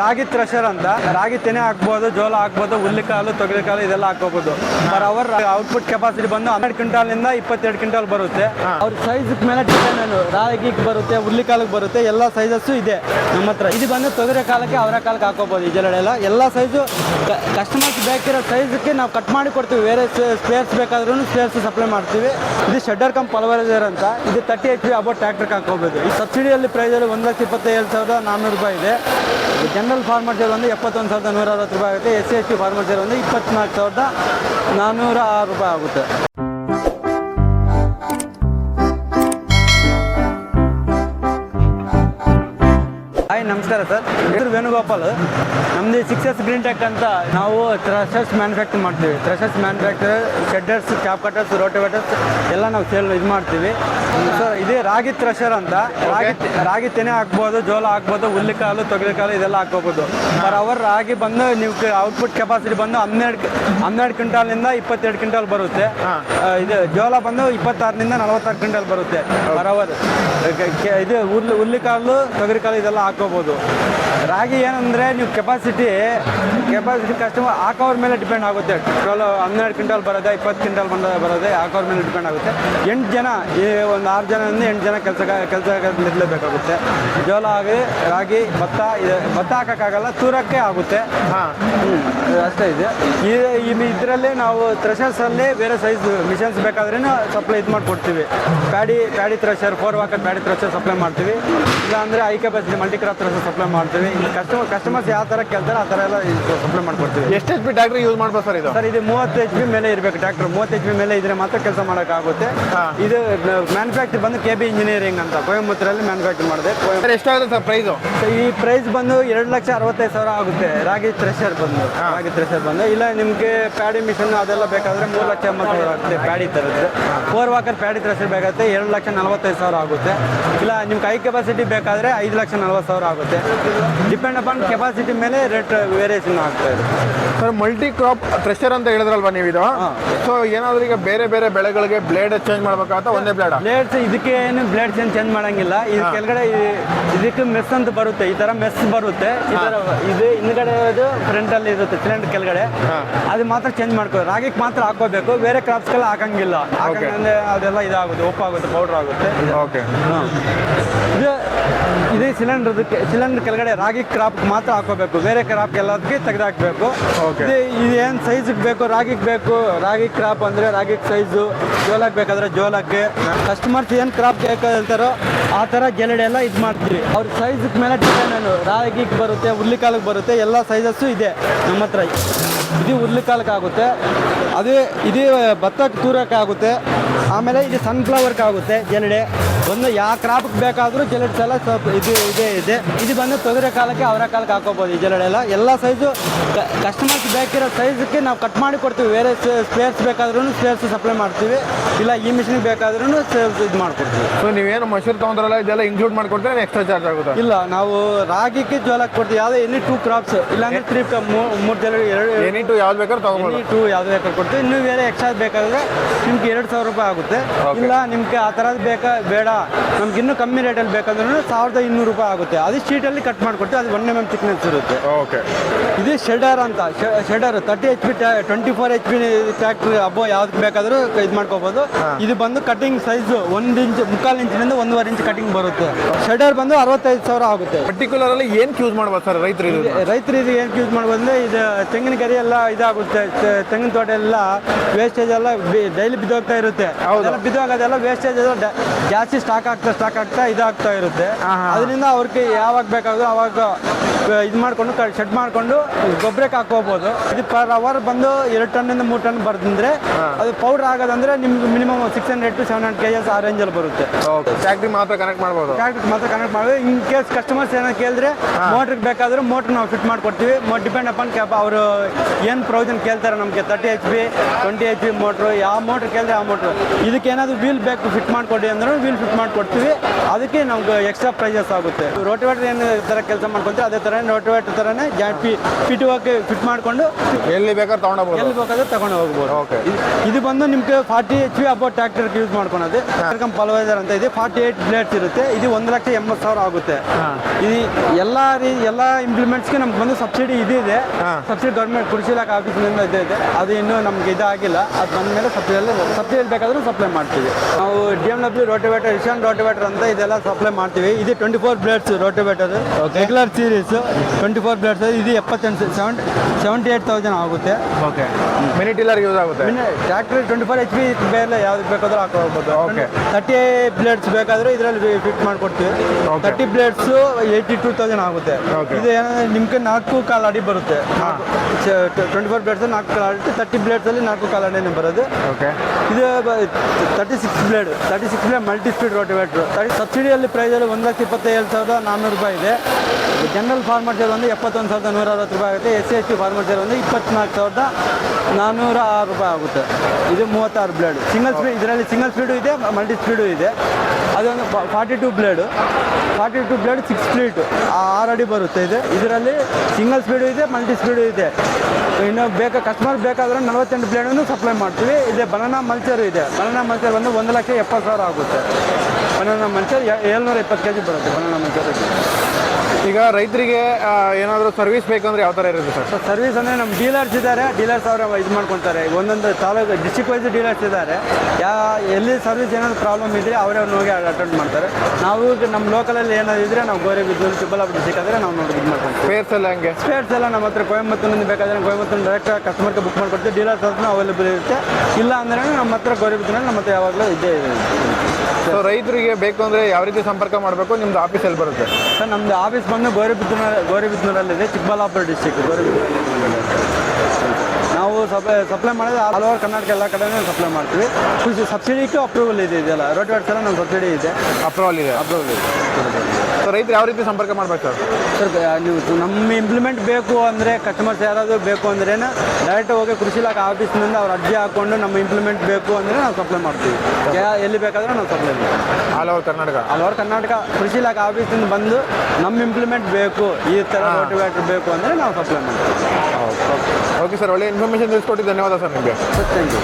ರಾಗಿ thresher ಅಂತ. ರಾಗಿ ತೆನೆ ಹಾಕ್ಬೋದು, ಜೋಳ ಹಾಕ್ಬೋದು ಹುಲ್ಲಿಕಾಲು ತೊಗಲಿಕಾಲು ಇದೆಲ್ಲ ಹಾಕೋಬಹುದು ಪರ್ ಅವರ್ ಔಟ್ಪುಟ್ ಕೆಪಾಸಿಟಿ ಬಂದು ಹನ್ನೆರಡು ಕ್ವಿಂಟಾಲಿಂದ ಇಪ್ಪತ್ತೆರಡು ಕ್ವಿಂಟಾಲ್ ಬರುತ್ತೆ. ಅವ್ರ ಸೈಜ್ ಮೇಲೆ ಡಿಪೆಂಡ್ ರಾಗಿಗೆ ಬರುತ್ತೆ ಹುಲ್ಲಿಕಾಲಕ್ಕೆ ಬರುತ್ತೆ, ಎಲ್ಲ ಸೈಜಸ್ ಇದೆ ನಮ್ಮ ಹತ್ರ. ಇದು ಬಂದು ತೊಗರಿ ಕಾಲಕ್ಕೆ ಅವರ ಕಾಲಕ್ಕೆ ಹಾಕೋಬಹುದು ಈ ಜಲಡೆಲ್ಲ ಎಲ್ಲ. ಸೈಜು ಕಸ್ಟಮರ್ಸ್ ಬೇಕಿರೋ ಸೈಜ್ಗೆ ನಾವು ಕಟ್ ಮಾಡಿ ಕೊಡ್ತೀವಿ. ಬೇರೆ ಸ್ಪೇರ್ಸ್ ಬೇಕಾದ್ರೂ ಸ್ಪೇರ್ಸ್ ಸಪ್ಲೈ ಮಾಡ್ತೀವಿ. ಇದು ಶೆಡ್ಡರ್ ಕಂಪ್ ಪಲ್ವರೈಸರ್ ಅಂತ. ಇದು ತರ್ಟಿ ಎಚ್ ಪಿ ಅಬೌಟ್ ಟ್ರ್ಯಾಕ್ಟರ್ಗೆ ಹಾಕೋಬಹುದು ಈ ಸಬ್ಸಿಡಿಯಲ್ಲಿ ಪ್ರೈಸಲ್ಲಿ ಒಂದು ಲಕ್ಷ ಇಪ್ಪತ್ತೈದು ಸಾವಿರದ ನಾನ್ನೂರು ರೂಪಾಯಿ ಇದೆ. ಜನರಲ್ ಫಾರ್ಮರ್ಸರ್ ಒಂದು ಎಪ್ಪತ್ತೊಂದು ಸಾವಿರದ ನೂರ ಅರವತ್ತು ರೂಪಾಯಿ ಆಗುತ್ತೆ. ಎಸ್ ಸಿ ಎಸ್ ಟಿ ಫಾರ್ಮರ್ಸರ್ ಒಂದು ಇಪ್ಪತ್ನಾಲ್ಕು ಸಾವಿರದ ನಾನ್ನೂರ ಆರು ರೂಪಾಯಿ ಆಗುತ್ತೆ. ಹಾಯ್ ನಮಸ್ಕಾರ ಸರ್. ಹೆಸರು ವೇಣುಗೋಪಾಲ್. ನಮ್ಮದು ಸಿಕ್ಸ್ ಎಸ್ ಗ್ರೀನ್ ಟೆಕ್ ಅಂತ ನಾವು ಥ್ರೆಷರ್ಸ್ ಮ್ಯಾನುಫ್ಯಾಕ್ಚರ್ ಮಾಡ್ತೀವಿ. Threshers manufacture shredders chaff cutters rotavators ಎಲ್ಲ ನಾವು ಸೇಲ್ ಇದು ಮಾಡ್ತೀವಿ. ಸರ್ ಇದೇ ರಾಗಿ ಥ್ರಷರ್ ಅಂತ. ರಾಗಿ ರಾಗಿ ತೆನೆ ಹಾಕ್ಬೋದು ಜೋಳ ಹಾಕ್ಬೋದು ಹುಲ್ಲಿಕಾಲು ತೊಗಲಿಕಾಲು ಇದೆಲ್ಲ ಹಾಕೋಬೋದು ಪರ್ ಅವರ್ ರಾಗಿ ಬಂದು ನೀವು ಔಟ್ಪುಟ್ ಕೆಪಾಸಿಟಿ ಬಂದು ಹನ್ನೆರಡು ಹನ್ನೆರಡು ಕ್ವಿಂಟಾಲ್ನಿಂದ ಇಪ್ಪತ್ತೆರಡು ಕ್ವಿಂಟಾಲ್ ಬರುತ್ತೆ. ಇದು ಜೋಳ ಬಂದು ಇಪ್ಪತ್ತಾರರಿಂದ ನಲವತ್ತಾರು ಕ್ವಿಂಟಾಲ್ ಬರುತ್ತೆ. ಪರ್ ಅವರ್ ಇದು ಹುಲ್ಲು ಹುಲ್ಲಿಕಾಲು ತೊಗರಿಕಾಲು ಇದೆಲ್ಲ ಹಾಕೋಬೋದು ರಾಗಿ ಏನಂದರೆ ನೀವು ಕೆಪಾಸಿಟಿ ಕೆಪಾಸಿಟಿ ಕಸ್ಟಮರ್ ಹಾಕೋರ ಮೇಲೆ ಡಿಪೆಂಡ್ ಆಗುತ್ತೆ. ಟ್ವೆಲ್ ಹನ್ನೆರಡು ಕ್ವಿಂಟಲ್ ಬರೋದೆ ಇಪ್ಪತ್ತು ಕ್ವಿಂಟಲ್ ಬಂದ ಬರೋದೆ ಹಾಕೋರ ಮೇಲೆ ಡಿಪೆಂಡ್ ಆಗುತ್ತೆ. ಎಂಟು ಜನ ಈ ಒಂದು ಆರು ಜನದಿಂದ ಎಂಟು ಜನ ಕೆಲಸ ಕೆಲಸ ನಿಲ್ಲಬೇಕಾಗುತ್ತೆ. ಜೋಳ ಆಗಿ ರಾಗಿ ಭತ್ತ ಇದೆ ಭತ್ತ ಹಾಕೋಕ್ಕಾಗಲ್ಲ ತೂರಕ್ಕೆ ಆಗುತ್ತೆ. ಹಾಂ. ಅಷ್ಟೇ ಇದೆ. ಈ ಇದರಲ್ಲಿ ನಾವು ಥ್ರೆಷರ್ಸಲ್ಲಿ ಬೇರೆ ಸೈಜ್ ಮಿಷನ್ಸ್ ಬೇಕಾದ್ರೆ ಸಪ್ಲೈ ಇದು ಮಾಡಿಕೊಡ್ತೀವಿ. Paddy paddy thresher four walker paddy thresher supply ಮಾಡ್ತೀವಿ. ಇಲ್ಲ ಅಂದರೆ high capacity multi crop supply ಮಾಡ್ತೀವಿ. ಕಸ್ಟಮರ್ ಕಸ್ಟಮರ್ಸ್ ಯಾವ ಥರ ಕೇಳ್ತಾರೆ ಆ ಥರ ಎಲ್ಲ ಸಪ್ಲೈ ಮಾಡ್ಕೊಡ್ತೀವಿ. ಎಷ್ಟು ಎಚ್ ಪಿ ಟ್ಯಾಕ್ಟ್ರಿ ಯೂಸ್ ಮಾಡ್ಬೋದು ಸರ್ ಇದು? ಸರ್ ಇದು ಮೂವತ್ತು ಎಚ್ ಪಿ ಮೇಲೆ ಇರಬೇಕು ಟ್ರ್ಯಾಕ್ಟರ್ ಮೂವತ್ತು ಎಚ್ ಪಿ ಮೇಲೆ ಇದ್ರೆ ಮಾತ್ರ ಕೆಲಸ ಮಾಡೋಕ್ಕಾಗುತ್ತೆ. ಇದು ಮ್ಯಾನುಫ್ಯಾಕ್ಚರ್ ಬಂದು ಕೆ ಬಿ ಇಂಜಿನಿಯರಿಂಗ್ ಅಂತ ಕೊಯಂಬತ್ತೂರಲ್ಲಿ ಮ್ಯಾನುಫ್ಯಾಕ್ಚರ್ ಮಾಡಿದೆ. ಎಷ್ಟಾಗುತ್ತೆ ಸರ್ ಪ್ರೈಸು ಈ ಪ್ರೈಸ್ ಬಂದು ಎರಡು ಲಕ್ಷ ಅರವತ್ತೈದು ಸಾವಿರ ಆಗುತ್ತೆ. ರಾಗಿ ಥ್ರೆಷರ್ ಬಂದು ರಾಗಿ ಥ್ರೆಷರ್ ಬಂದು. ಇಲ್ಲ ನಿಮಗೆ ಪ್ಯಾಡಿ ಮಿಷನ್ ಅದೆಲ್ಲ ಬೇಕಾದ್ರೆ ಮೂರು ಲಕ್ಷ ಎಂಬತ್ತು ಸಾವಿರ ಆಗುತ್ತೆ ಪ್ಯಾಡಿ ಥರದ್ದು ಫೋರ್ ವಾಕರ್ ಪ್ಯಾಡಿ ಥ್ರೆಷರ್ ಬೇಕಾಗುತ್ತೆ ಎರಡು ಲಕ್ಷ ನಲವತ್ತೈದು ಸಾವಿರ ಆಗುತ್ತೆ. ಇಲ್ಲ ನಿಮ್ಗೆ ಐ ಕೆಪಾಸಿಟಿ ಬೇಕಾದರೆ ಐದು ಲಕ್ಷ ನಲವತ್ತು ಸಾವಿರ ಆಗುತ್ತೆ. ಡಿಪೆಂಡ್ ಅಪಾನ್ ಕೆಪಾಸಿಟಿ ಮೇಲೆ ರೇಟ್ ವೇರಿಯೇಷನ್ ಆಗ್ತಾ ಇದೆ ಸರ್ ಮಲ್ಟಿ ಕ್ರಾಪ್ ಥ್ರೆಷರ್ ಅಂತ ಹೇಳಿದ್ರಲ್ವಾ ನೀವು ಇದು. ಸೊ ಏನಾದ್ರೂ ಈಗ ಬೇರೆ ಬೇರೆ ಬೆಳೆಗಳಿಗೆ ಬ್ಲೇಡ್ ಚೇಂಜ್ ಮಾಡ್ಬೇಕಾಗತ್ತಾ ಒಂದೇ ಬ್ಲೇಡ್ ಬ್ಲೇಡ್ಸ್ ಇದಕ್ಕೆ ಏನು ಬ್ಲೇಡ್ ಚೇಂಜ್ ಚೇಂಜ್ ಮಾಡಂಗಿಲ್ಲ. ಇದು ಕೆಳಗಡೆ ಇದಕ್ಕೆ ಮೆಸ್ ಅಂತ ಬರುತ್ತೆ. ಈ ತರ ಮೆಸ್ ಬರುತ್ತೆ. ಈ ತರ ಇದು ಹಿಂದ್ಗಡೆ ಫ್ರಂಟ್ ಅಲ್ಲಿ ಇರುತ್ತೆ ಸಿಲಿಂಡರ್ ಕೆಳಗಡೆ. ಅದು ಮಾತ್ರ ಚೇಂಜ್ ಮಾಡ್ಕೋ ರಾಗಿಗೆ ಮಾತ್ರ ಹಾಕೋಬೇಕು ಬೇರೆ ಕ್ರಾಪ್ಸ್ಗೆಲ್ಲ ಹಾಕಂಗಿಲ್ಲ. ಹಾಕಂಗಂದ್ರೆ ಅದೆಲ್ಲ ಇದಾಗುತ್ತೆ. ಉಪ್ಪಾಗುತ್ತೆ ಪೌಡರ್ ಆಗುತ್ತೆ. ಓಕೆ. ಇದು ಇದೇ ಸಿಲಿಂಡರ್ ಸಿಲಿಂಡರ್ ಕೆಳಗಡೆ ರಾಗಿ ಕ್ರಾಪ್ ಮಾತ್ರ ಹಾಕೋಬೇಕು. ಬೇರೆ ಕ್ರಾಪ್ ಎಲ್ಲದಕ್ಕೆ ತೆಗೆದಾಕ್ಬೇಕು. Okay. ಇದು ಇದು ಏನು ಸೈಜಿಗೆ ಬೇಕು ರಾಗಿಗೆ ಬೇಕು ರಾಗಿ ಕ್ರಾಪ್ ಅಂದರೆ ರಾಗಿ ಸೈಜು ಜೋಲಕ್ಕೆ ಬೇಕಾದ್ರೆ ಜೋಳಕ್ಕೆ. ಕಸ್ಟಮರ್ಸ್ ಏನು ಕ್ರಾಪ್ ಬೇಕು ಹೇಳ್ತಾರೋ ಆ ಥರ ಜಲಡೆ ಎಲ್ಲ ಇದು ಮಾಡ್ತೀವಿ. ಅವ್ರ ಸೈಜ್ ಮೇಲೆ ಡಿಪೆಂಡ್ ರಾಗಿಗೆ ಬರುತ್ತೆ ಹುರ್ಲಿಕಾಲಿಗೆ ಬರುತ್ತೆ ಎಲ್ಲ ಸೈಜಸ್ಸು ಇದೆ ನಮ್ಮ ಹತ್ರ. ಇದು ಆಗುತ್ತೆ. ಅದೇ ಇದೇ ಭತ್ತಕ್ಕೆ ತೂರಕ್ಕೆ ಆಗುತ್ತೆ. ಆಮೇಲೆ ಇದು ಸನ್ಫ್ಲವರ್ಗೆ ಆಗುತ್ತೆ ಜಲಡೆ ಒಂದು ಯಾವ ಕ್ರಾಪ್ಗೆ ಬೇಕಾದರೂ ಜಲಡ್ಸ್ ಎಲ್ಲ ಇದು ಇದೆ ಇದೆ. ಇದು ಬಂದು ತೊಗರೆ ಕಾಲಕ್ಕೆ ಅವರ ಕಾಲಕ್ಕೆ ಹಾಕೋಬೋದು ಈ ಜಲಡ್ ಎಲ್ಲ. ಎಲ್ಲ ಸೈಜು ಕಸ್ಟಮರ್ಸ್ ಬೇಕಿರೋ ಸೈಜ್ಗೆ ನಾವು ಕಟ್ ಮಾಡಿ ಕೊಡ್ತೀವಿ. ಬೇರೆ ಸ್ಪೇರ್ಸ್ ಬೇಕಾದ್ರೂ ಸ್ಪೇರ್ಸ್ ಸಪ್ಲೈ ಮಾಡ್ತೀವಿ. ಇಲ್ಲ ಈ ಮಿಷಿನ್ ಬೇಕಾದ್ರೂ ಇದು ಮಾಡ್ಕೊಡ್ತೀವಿ. ಸೊ ನೀವೇನು ಮೈಸೂರು ತೊಗೊಂಡ್ರಲ್ಲ ಇದೆಲ್ಲ ಇನ್ಕ್ಲೂಡ್ ಮಾಡ್ಕೊಡ್ತೀರಾ ಎಕ್ಸ್ಟ್ರಾ ಚಾರ್ಜ್ ಆಗುತ್ತೆ? ಇಲ್ಲ ನಾವು ರಾಗಿಗೆ ಜೋಳಕ್ಕೆ ಕೊಡ್ತೀವಿ. ಯಾವುದೇ ಎನಿ ಟೂ ಕ್ರಾಪ್ಸ್ ಇಲ್ಲಾಂದ್ರೆ ತ್ರೀ ಮೂರು ಜಲ ಎರಡು ಎನಿ ಟೂ ಯಾವ್ದು ಬೇಕಾದ್ರೂ ತೊಗೊಂಡು ಟೂ ಯಾವ್ದು ಬೇಕಾದ್ರೆ ಕೊಡ್ತೀವಿ. ಇನ್ನೂ ಬೇರೆ ಎಕ್ಸ್ಟ್ರಾ ಬೇಕಾದ್ರೆ ನಿಮ್ಗೆ ಎರಡು ಸಾವಿರ ರೂಪಾಯಿ ಆಗುತ್ತೆ. ಇಲ್ಲ ನಿಮ್ಗೆ ಆ ಥರದ್ದು ಬೇಕಾ ಬೇಡ ನಮ್ಗೆ ಇನ್ನೂ ಕಮ್ಮಿ ರೇಟಲ್ಲಿ ಬೇಕಂದ್ರೂ ಸಾವಿರದ ಇನ್ನೂರು ರೂಪಾಯಿ ಆಗುತ್ತೆ. ಅದು ಶೀಟಲ್ಲಿ ಕಟ್ ಮಾಡಿಕೊಟ್ಟು ಅದು ಒನ್ ಎಂ ಎಂ ಥಿಕ್ನೆಸ್ ಇರುತ್ತೆ. ಓಕೆ ಇದು ಶೆಡರ್ ಅಂತ shredder thirty H P twenty four H P factory ಹಬ್ಬ ಯಾವ್ದಕ್ಕೆ ಬೇಕಾದರೂ ಇದು ಮಾಡ್ಕೋಬೋದು. ಇದು ಬಂದು ಕಟಿಂಗ್ ಸೈಜ್ ಒಂದು ಇಂಚ್ ಮುಕ್ಕಾಲು ಇಂಚಿನಿಂದ ಒಂದೂವರೆ ಇಂಚ್ ಕಟಿಂಗ್ ಬರುತ್ತೆ. ಶೆಡರ್ ಬಂದು ಅರವತ್ತೈದು ಸಾವಿರ ಆಗುತ್ತೆ. ಪರ್ಟಿಕ್ಯುಲರ್ ಅಲ್ಲಿ ಏನು ಯೂಸ್ ಮಾಡ್ಬೋದು ಸರ್ ರೈತರು ಇದು ರೈತರು ಇದು ಏನು ಯೂಸ್ ಮಾಡ್ಬೋದು ಅಂದ್ರೆ ಇದು ತೆಂಗಿನ ಗರಿ ಎಲ್ಲ ಇದಾಗುತ್ತೆ. ತೆಂಗಿನ ತೋಟ ಎಲ್ಲ ವೇಸ್ಟೇಜ್ ಎಲ್ಲ ಡೈಲಿ ಬಿದ್ದೋಗ್ತಾ ಇರುತ್ತೆ. ಬಿದ್ದೋಗೋದೆಲ್ಲ ವೇಸ್ಟೇಜ್ ಎಲ್ಲ ಜಾಸ್ತಿ ಸ್ಟಾಕ್ ಆಗ್ತಾ ಸ್ಟಾಕ್ ಆಗ್ತಾ ಇದಾಗ್ತಾ ಇರುತ್ತೆ. ಅದರಿಂದ ಅವ್ರಿಗೆ ಯಾವಾಗ ಬೇಕಾದ್ರೂ ಅವಾಗ ಇದು ಮಾಡ್ಕೊಂಡು ಶೆಡ್ ಮಾಡ್ಕೊಂಡು ಗೊಬ್ಬರಕ್ಕೆ ಹಾಕೋಬಹುದು ಇದು ಪರ್ ಅವರ್ ಬಂದು ಎರಡು ಟನ್ನಿಂದ ಮೂರು ಟನ್ ಬರ್ದಿದ್ರೆ ಅದು ಪೌಡರ್ ಆಗೋದಂದ್ರೆ ನಿಮ್ಗೆ minimum six hundred to seven hundred K ಆ ಆ ರೇಂಜಲ್ಲಿ ಬರುತ್ತೆ. ಫ್ಯಾಕ್ಟ್ರಿ ಮಾತ್ರ ಕನೆಕ್ಟ್ ಮಾಡ್ಬೋದು? ಫ್ಯಾಕ್ಟ್ರಿ ಮಾತ್ರ ಕನೆಕ್ಟ್ ಮಾಡ್ಬೋದು. ಇನ್ ಕೇಸ್ ಕಸ್ಟಮರ್ಸ್ ಏನೋ ಕೇಳಿದ್ರೆ ಮೋಟ್ರಿಗೆ ಬೇಕಾದ್ರೆ ಮೋಟ್ರ್ ನಾವು ಫಿಟ್ ಮಾಡ್ಕೊಡ್ತೀವಿ. ಡಿಪೆಂಡ್ ಅಪಾನ್ ಕ್ಯಾಪ್ ಅವರು ಏನು ಪ್ರೊವಿಷನ್ ಕೇಳ್ತಾರೆ ನಮಗೆ. Thirty H P twenty H P motor ಯಾವ ಮೋಟ್ರ್ ಕೇಳಿದ್ರೆ ಆ ಮೋಟ್ರು ಇದಕ್ಕೆ ಏನಾದರೂ ವೀಲ್ ಬೇಕು ಫಿಟ್ ಮಾಡಿಕೊಡಿ ಅಂದ್ರೆ ವೀಲ್ ಫಿಟ್ ಮಾಡಿಕೊಡ್ತೀವಿ. ಅದಕ್ಕೆ ನಮ್ಗೆ ಎಕ್ಸ್ಟ್ರಾ ಪ್ರೈಸಸ್ ಆಗುತ್ತೆ. ರೋಟಿವೇಟರ್ ಏನು ಥರ ಕೆಲಸ ಮಾಡ್ಕೊತೀವಿ ಅದೇ ಥರ ಥರ ರೋಟೋವೇಟರ್ ಥರನೇ joint P P to okay fit ಮಾಡಿಕೊಂಡು ಎಲ್ಲಿ ಬೇಕಾದ್ರೆ ತೊಗೊಂಡೋಗ್ಬೋದು ಎಲ್ಲಿ ಬೇಕಾದ್ರೆ ತಗೊಂಡು ಹೋಗ್ಬೋದು. ಓಕೆ. ಇದು- ಇದು ಬಂದು ನಿಮಗೆ ಫಾರ್ಟಿ ಎಚ್ ಪಿ ಅಬೌಟ್ ಟ್ರ್ಯಾಕ್ಟರ್ಗೆ ಯೂಸ್ ಮಾಡ್ಕೊಳೋದು. ಪಲ್ವೈಸರ್ ಅಂತ ಇದೆ. ಫಾರ್ಟಿ ಏಟ್ ಬ್ಲೇಡ್ಸ್ ಇರುತ್ತೆ. ಇದು ಒಂದು ಲಕ್ಷ ಎಂಬತ್ತು ಸಾವಿರ ಆಗುತ್ತೆ. ಇದು ಎಲ್ಲ ರೀ ಎಲ್ಲ ಇಂಪ್ಲಿಮೆಂಟ್ಸ್ಗೆ ನಮ್ಗೆ ಬಂದು ಸಬ್ಸಿಡಿ ಇದಿದೆ ಇದೆ. ಸಬ್ಸಿಡಿ ಗೌರ್ಮೆಂಟ್ ಕೃಷಿ ಇಲಾಖೆ ಆಫೀಸಿನಿಂದ ಇದೆ ಇದೆ. ಅದು ಇನ್ನೂ ನಮ್ಗೆ ಇದಾಗಿಲ್ಲ. ಅದು ಬಂದ ಮೇಲೆ ಸಬ್ಸಿಡಿಯಲ್ಲಿ ಸಬ್ಸಿಡಿ ಬೇಕಾದರೂ ಸಪ್ಲೈ ಮಾಡ್ತೀವಿ. ನಾವು D M W rotavator Ishan rotavator ಅಂತ ಇದೆಲ್ಲ ಸಪ್ಲೈ ಮಾಡ್ತೀವಿ. ಇದು twenty four blades rotavator regular series twenty four blades ಇದು ಎಪ್ಪತ್ತೆಂಟು ಸೆವೆಂಟ್ ಸೆವೆಂಟಿ ಏಟ್ ತೌಸಂಡ್ ಆಗುತ್ತೆ. ಓಕೆ ಮಿನಿ ಟಿಲ್ಲರ್ ಯೂಸ್ ಆಗುತ್ತೆ. Tractor twenty four H P ಬೇರೆ ಯಾವ್ದು ಬೇಕಾದ್ರೂ ಹಾಕೋಬೋದು ಓಕೆ ತರ್ಟಿ ಬ್ಲೇಡ್ಸ್ ಬೇಕಾದ್ರೆ ಇದರಲ್ಲಿ ಫಿಟ್ ಮಾಡಿಕೊಡ್ತೀವಿ. Thirty blades eighty two thousand ಆಗುತ್ತೆ. ಇದು ಏನಂದ್ರೆ ನಿಮ್ಗೆ ನಾಲ್ಕು ಕಾಲು ಅಡಿ ಬರುತ್ತೆ. ಟ್ವೆಂಟಿ ಫೋರ್ ಪ್ಲೇಟ್ಸ್ ನಾಲ್ಕು ಕಾಲು ಅಡಿ ತರ್ಟಿ ಬ್ಲೇಡ್ಸಲ್ಲಿ ನಾಲ್ಕು ಕಾಲು ಅಡಿನೇ ಬರೋದು. ಓಕೆ ಇದು thirty six blade thirty six blade multi speed rotavator thirty ಸಬ್ಸಿಡಿಯಲ್ಲಿ ಪ್ರೈಸಲ್ಲಿ ಒಂದು ಲಕ್ಷ ಇಪ್ಪತ್ತೈದು ಸಾವಿರದ ನಾನ್ನೂರು ರೂಪಾಯಿ ಇದೆ. ಜನರಲ್ ಫಾರ್ಮರ್ಸಲ್ಲಿ ಒಂದು ಎಪ್ಪತ್ತೊಂದು ಸಾವಿರದ ನೂರ ಅರವತ್ತು ರೂಪಾಯಿ ಆಗುತ್ತೆ. ಎಸ್ ಎಸ್ ಟಿ ಫಾರ್ಮರ್ಸಲ್ಲಿ ಒಂದು ಇಪ್ಪತ್ನಾಲ್ಕು ಸಾವಿರದ ನಾನ್ನೂರ ಆರು ರೂಪಾಯಿ ಆಗುತ್ತೆ. ಇದು ಮೂವತ್ತಾರು ಬ್ಲೇಡ್ ಸಿಂಗಲ್ ಸ್ಪೀಡ್ ಇದರಲ್ಲಿ ಸಿಂಗಲ್ ಸ್ಪೀಡು ಇದೆ ಮಲ್ಟಿ ಸ್ಪೀಡು ಇದೆ. ಅದೊಂದು forty two blade forty two blade six split ಆರು ಅಡಿ ಬರುತ್ತೆ ಇದು. ಇದರಲ್ಲಿ ಸಿಂಗಲ್ ಸ್ಪೀಡು ಇದೆ ಮಲ್ಟಿ ಸ್ಪೀಡು ಇದೆ. ಇನ್ನು ಬೇಕಾ ಕಸ್ಟಮರ್ ಬೇಕಾದ್ರೆ ನಲವತ್ತೆಂಟು ಬ್ಲೇಡನ್ನು ಸಪ್ಲೈ ಮಾಡ್ತೀವಿ. ಇದೆ ಬನಾನಾ ಮಲ್ಚರ್ ಇದೆ. ಬನಾನಾ ಮಲ್ಚರ್ ಬಂದು ಒಂದು ಲಕ್ಷ ಎಪ್ಪತ್ತು ಸಾವಿರ ಆಗುತ್ತೆ. ಬನಾನಾ ಮಂಚರ್ ಏಳ್ನೂರ ಇಪ್ಪತ್ತು ಕೆ ಜಿ ಬರುತ್ತೆ ಬನಾನಾ ಮಂಚರ್ ಈಗ ರೈತರಿಗೆ ಏನಾದರೂ ಸರ್ವಿಸ್ ಬೇಕಂದ್ರೆ ಯಾವ ಥರ ಇರುತ್ತೆ ಸರ್? ಸರ್ವಿಸ್ ಅಂದರೆ ನಮ್ಮ ಡೀಲರ್ಸ್ ಇದ್ದಾರೆ ಡೀಲರ್ಸ್ ಅವರು ಇದು ಮಾಡ್ಕೊತಾರೆ. ಒಂದೊಂದು ತಾಲೂಕು ಡಿಸ್ಟಿಕ್ ವೈಸ್ ಡೀಲರ್ಸ್ ಇದ್ದಾರೆ. ಯಾ ಎಲ್ಲಿ ಸರ್ವಿಸ್ ಏನಾದರೂ ಪ್ರಾಬ್ಲಮ್ ಇದ್ದರೆ ಅವರೇ ಅವ್ರನ್ನ ಹೋಗಿ ಅಟೆಂಡ್ ಮಾಡ್ತಾರೆ. ನಾವು ನಮ್ಮ ಲೋಕಲಲ್ಲಿ ಏನಾದರೂ ಇದ್ದರೆ ನಾವು ಗೋರೆಬಿದ್ದೂರು ಚಿಕ್ಕಬಳ್ಳಾಪುರ ಡಿಸ್ಟಿಕ್ ಆದರೆ ನಾವು ನೋಡಿ ಇದು ಮಾಡ್ತೀವಿ ಸ್ಪೇರ್ಸ್ ಎಲ್ಲ ಹಂಗೆ? ಸ್ಪೇರ್ಸ್ ಎಲ್ಲ ನಮ್ಮ ಹತ್ರ ಕೊಯಮತ್ತೂರಿನಿಂದ ಬೇಕಾದ್ರೆ ಕೊಯಮತ್ತೂರು ಡೈರೆಕ್ಟ್ ಕಸ್ಟಮರ್ಗೆ ಬುಕ್ ಮಾಡಿಕೊಡ್ತೀವಿ. ಡೀಲರ್ಸ್ ಹತ್ರ ಅವೈಲೇಬಲ್ ಇರುತ್ತೆ. ಇಲ್ಲ ಅಂದ್ರೆ ನಮ್ಮ ಹತ್ರ ಗೋರೆಬಿದ್ದೂರಲ್ಲಿ ನಮ್ಮ ಹತ್ರ ಯಾವಾಗಲೂ ಇದ್ದೇ ಇದೆ ಸೊ ರೈತರಿಗೆ ಬೇಕು ಅಂದರೆ ಯಾವ ರೀತಿ ಸಂಪರ್ಕ ಮಾಡಬೇಕು ನಿಮ್ದು ಆಫೀಸ್ ಎಲ್ಲಿ ಬರುತ್ತೆ? ಸರ್ ನಮ್ಮದು ಆಫೀಸ್ ಬಂದು ಗೌರಿಬಿದ್ನೂರ ಗೌರಿಬಿದ್ನೂರಲ್ಲಿದೆ, ಚಿಕ್ಕಬಳ್ಳಾಪುರ ಡಿಸ್ಟಿಕ್ ನಾವು ಸಪ್ಲೈ ಸಪ್ಲೈ ಮಾಡೋದು ಆಲ್ ಓವರ್ ಕರ್ನಾಟಕ ಎಲ್ಲ ಕಡೆನೂ ಸಪ್ಲೈ ಮಾಡ್ತೀವಿ. ಖುಷಿ ಸಬ್ಸಿಡಿಗೂ ಅಪ್ರೂವಲ್ ಇದೆ ಇದೆಲ್ಲ. ರೋಟಿ ಎಲ್ಲ ನಮ್ಮ ಸಬ್ಸಿಡಿ ಇದೆ. ಅಪ್ರೂವಲ್ ಇದೆ. ಅಪ್ರೂವಲ್ ಇದೆ. ಸೊ ರೈತರು ಯಾವ ರೀತಿ ಸಂಪರ್ಕ ಮಾಡ್ಬೇಕು ಸರ್? ಸರ್ ನೀವು ನಮ್ಮ ಇಂಪ್ಲಿಮೆಂಟ್ ಬೇಕು ಅಂದರೆ ಕಸ್ಟಮರ್ಸ್ ಯಾರಾದರೂ ಬೇಕು ಅಂದ್ರೆ ಡೈರೆಕ್ಟ್ ಹೋಗಿ ಕೃಷಿ ಇಲಾಖೆ ಆಫೀಸ್ನಿಂದ ಅವ್ರು ಅರ್ಜಿ ಹಾಕೊಂಡು ನಮ್ಮ ಇಂಪ್ಲಿಮೆಂಟ್ ಬೇಕು ಅಂದರೆ ನಾವು ಸಪ್ಲೈ ಮಾಡ್ತೀವಿ. ಎಲ್ಲಿ ಬೇಕಾದ್ರೆ ನಾವು ಸಪ್ಲೈ ಮಾಡ್ತೀವಿ. All over Karnataka. All over Karnataka ಕೃಷಿ ಇಲಾಖೆ ಆಫೀಸಿಂದ ಬಂದು ನಮ್ಮ ಇಂಪ್ಲಿಮೆಂಟ್ ಬೇಕು ಈ ಥರ ರೋಟಿವೇಟರ್ ಬೇಕು ಅಂದರೆ ನಾವು ಸಪ್ಲೈ ಮಾಡ್ತೀವಿ. ಓಕೆ ಸರ್ ಒಳ್ಳೆ ಇನ್ಫಾರ್ಮೇಷನ್ ತಿಳಿಸ್ಕೊಟ್ಟು ಧನ್ಯವಾದ ಸರ್ ನಿಮಗೆ ಥ್ಯಾಂಕ್ ಯು